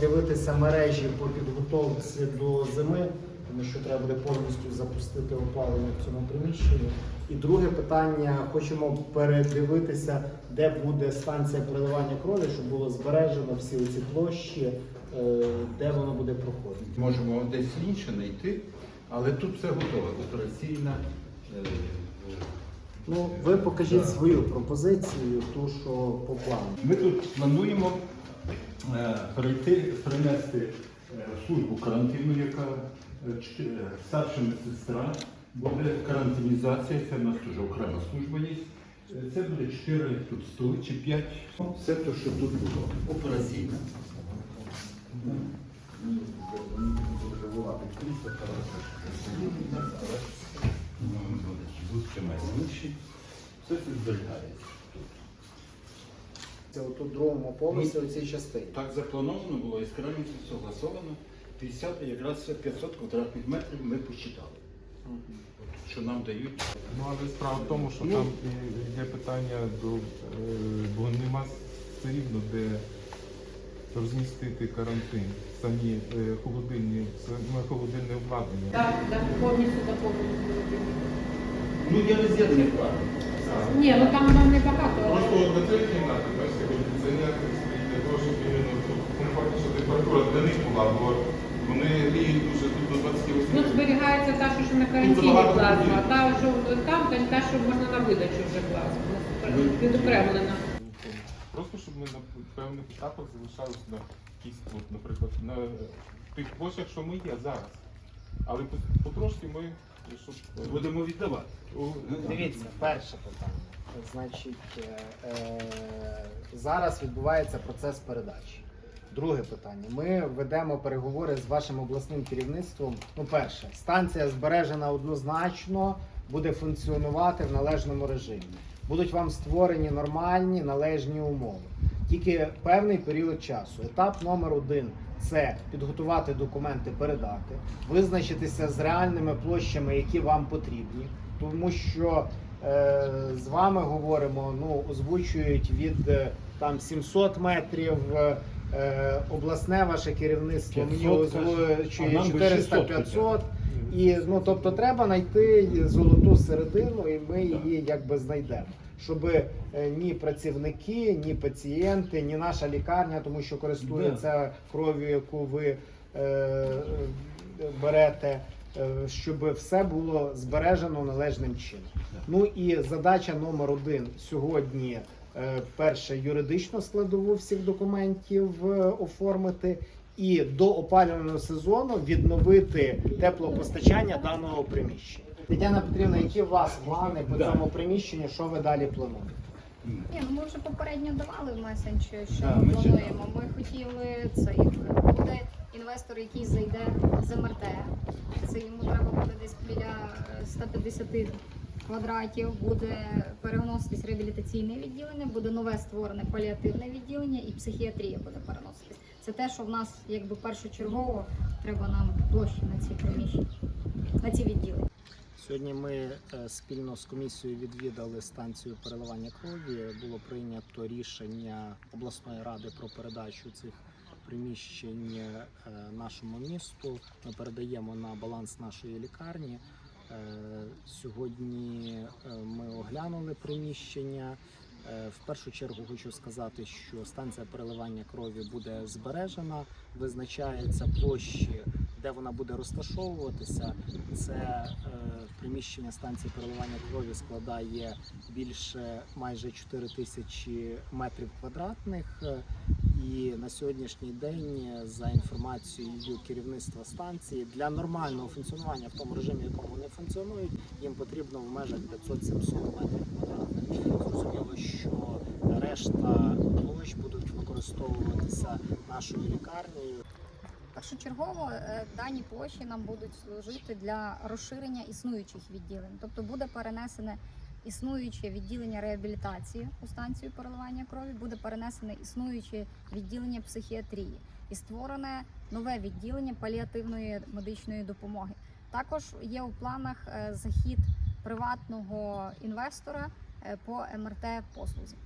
Дивитися мережі по підготовці до зими, тому що треба буде повністю запустити опалення в цьому приміщенні. І друге питання: хочемо передивитися, де буде станція переливання крові, щоб було збережено всі ці площі, е, де воно буде проходити. Можемо десь інше знайти, але тут все готове. Операційна. Ну, ви покажіть свою пропозицію, ту, що по плану. Ми тут плануємо е, перейти, принести е, службу карантину, яка е, е, старша медсестра, буде карантинізація, це в нас вже окрема служба є. Е, Це буде 4 тут столи чи 5. Все те, що тут було. Операційна. Будь менші. Все це зберігається. Це от у другому поверсі у цій частині. Так заплановано було і з керівництвом согласовано. 50, якраз 500 квадратних метрів ми посчитали, що нам дають. Ну але справа в тому, що Ну. там є питання до е, бо нема все рівно де розмістити карантин, самі е, холодильні, саме холодильне обладнання. Так, так, повністю заповнені. Ну я не з'єднаний план. Ні, ну там нам не багато. Просто от на цій кімнаті, бачите, кондиціонер стоїть для того, щоб іменно тут температура для них була, бо вони гріють дуже тут до 28. Ну, зберігається та, що на карантині плазма, та, що там, та, та, що можна на видачу вже плазму. Ну, Відокремлена. Просто щоб ми на певних етапах залишалися на якісь, от, наприклад, на тих площах, що ми є зараз. Але потрошки ми Будемо віддавати. Дивіться, перше питання. Значить, е, е, зараз відбувається процес передачі. Друге питання. Ми ведемо переговори з вашим обласним керівництвом. Ну, перше, станція збережена однозначно, буде функціонувати в належному режимі. Будуть вам створені нормальні належні умови. Тільки певний період часу. Етап номер один це підготувати документи, передати, визначитися з реальними площами, які вам потрібні, тому що е, з вами говоримо, ну озвучують від е, там 700 метрів. е, Е, обласне ваше керівництво мені 500 каже. озвучує А нам би 600 400-500. І ну тобто треба знайти золоту середину, і ми її якби знайдемо. Щоб е, ні працівники, ні пацієнти, ні наша лікарня, тому що користується кров'ю, яку ви е, е, берете, е, щоб все було збережено належним чином. Ну і задача номер один сьогодні. Перше юридичну складову всіх документів оформити, і до опалювального сезону відновити теплопостачання даного приміщення. Тетяна Петрівна, які у вас плани по Да. цьому приміщенню? Що ви далі плануєте? Ні, ну ми вже попередньо давали месендж, що Да, ми ми плануємо. Ми хотіли цей буде інвестор, який зайде з МРТ. Це йому треба буде десь біля е, 150 квадратів. Буде переноситись реабілітаційне відділення, буде нове створене паліативне відділення і психіатрія буде переноситись. Це те, що в нас якби першочергово треба нам площі на ці приміщення, на ці відділення. Сьогодні ми е, спільно з комісією відвідали станцію переливання крові. Було прийнято рішення обласної ради про передачу цих приміщень е, нашому місту. Ми передаємо на баланс нашої лікарні. Е, Сьогодні ми оглянули приміщення. В першу чергу хочу сказати, що станція переливання крові буде збережена, визначаються площі, де вона буде розташовуватися. Це е, приміщення станції переливання крові складає більше майже 4 тисячі метрів квадратних. Е, І на сьогоднішній день, е, за інформацією керівництва станції, для нормального функціонування в тому режимі, в якому вони функціонують, їм потрібно в межах 500-700 метрів квадратних. Зрозуміло, що решта площ будуть використовуватися нашою лікарнею. Першочергово е, дані площі нам будуть служити для розширення існуючих відділень, тобто буде перенесене існуюче відділення реабілітації у станцію переливання крові, буде перенесене існуюче відділення психіатрії і створене нове відділення паліативної медичної допомоги. Також є у планах е, захід приватного інвестора е, по МРТ послузі.